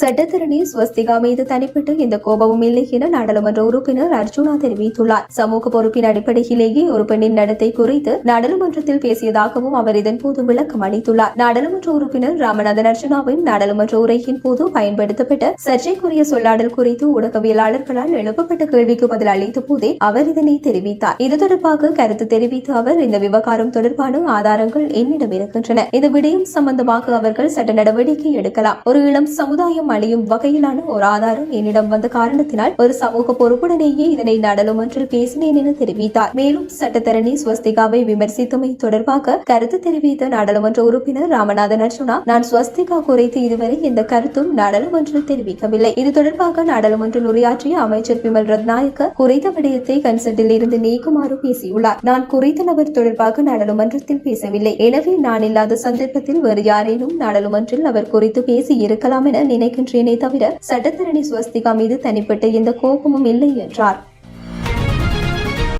சட்டத்தரணி ஸ்வஸ்திகா மீது தனிப்பட்ட இந்த கோபமும் இல்லை என நாடாளுமன்ற உறுப்பினர் அர்ஜுனா தெரிவித்துள்ளார். சமூக பொறுப்பின் அடிப்படையிலேயே ஒரு பெண்ணின் நடத்தை குறித்து நாடாளுமன்றத்தில் பேசியதாகவும் அவர் இதன்போது விளக்கம் அளித்துள்ளார். நாடாளுமன்ற உறுப்பினர் ராமநாதன் அர்ஜுனாவின் நாடாளுமன்ற உரையின் போது பயன்படுத்தப்பட்ட சர்ச்சைக்குரிய சொல்லாடல் குறித்து ஊடகவியலாளர்களால் எழுப்பப்பட்ட கேள்விக்கு பதில் அளித்த போதே அவர் இதனை தெரிவித்தார். இது தொடர்பாக கருத்து தெரிவித்த அவர் இந்த விவகாரம் தொடர்பான ஆதாரங்கள் என்னிடம் இருக்கின்றன. இந்த விடயம் சம்பந்தமாக அவர்கள் சட்ட நடவடிக்கை எடுக்கலாம். ஒரு இளம் சமுதாயம் அழியும் வகையிலான ஒரு ஆதாரம் என்னிடம் வந்த காரணத்தினால் ஒரு சமூக பொறுப்புடனேயே இதனை நாடாளுமன்றில் பேசினேன் என தெரிவித்தார். மேலும் சட்டத்தரணி ஸ்வஸ்திகாவை விமர்சித்தமை தொடர்பாக கருத்து தெரிவித்த நாடாளுமன்ற உறுப்பினர் ராமநாதன் அர்ஜுனா நான் ஸ்வஸ்திகா குறித்து இதுவரை எந்த கருத்தும் நாடாளுமன்றில் தெரிவிக்கவில்லை. இது தொடர்பாக நாடாளுமன்றில் உரையாற்றிய அமைச்சர் விமல் ரத்நாயக்க குறித்த விடயத்தை கன்சென்டில் இருந்து நீக்குமாறு பேசியுள்ளார். நான் குறித்த நபர் தொடர்பாக நாடாளுமன்றத்தில் பேசவில்லை. எனவே நான் இல்லாத சந்தர்ப்பத்தில் வேறு யாரேனும் நாடாளுமன்றில் அவர் குறித்து பேசி இருக்கலாம் என நினைக்கின்றேனே தவிர சட்டத்தரணி ஸ்வஸ்திகா மீது தனிப்பட்ட எந்த கோபமும் இல்லை என்றார்.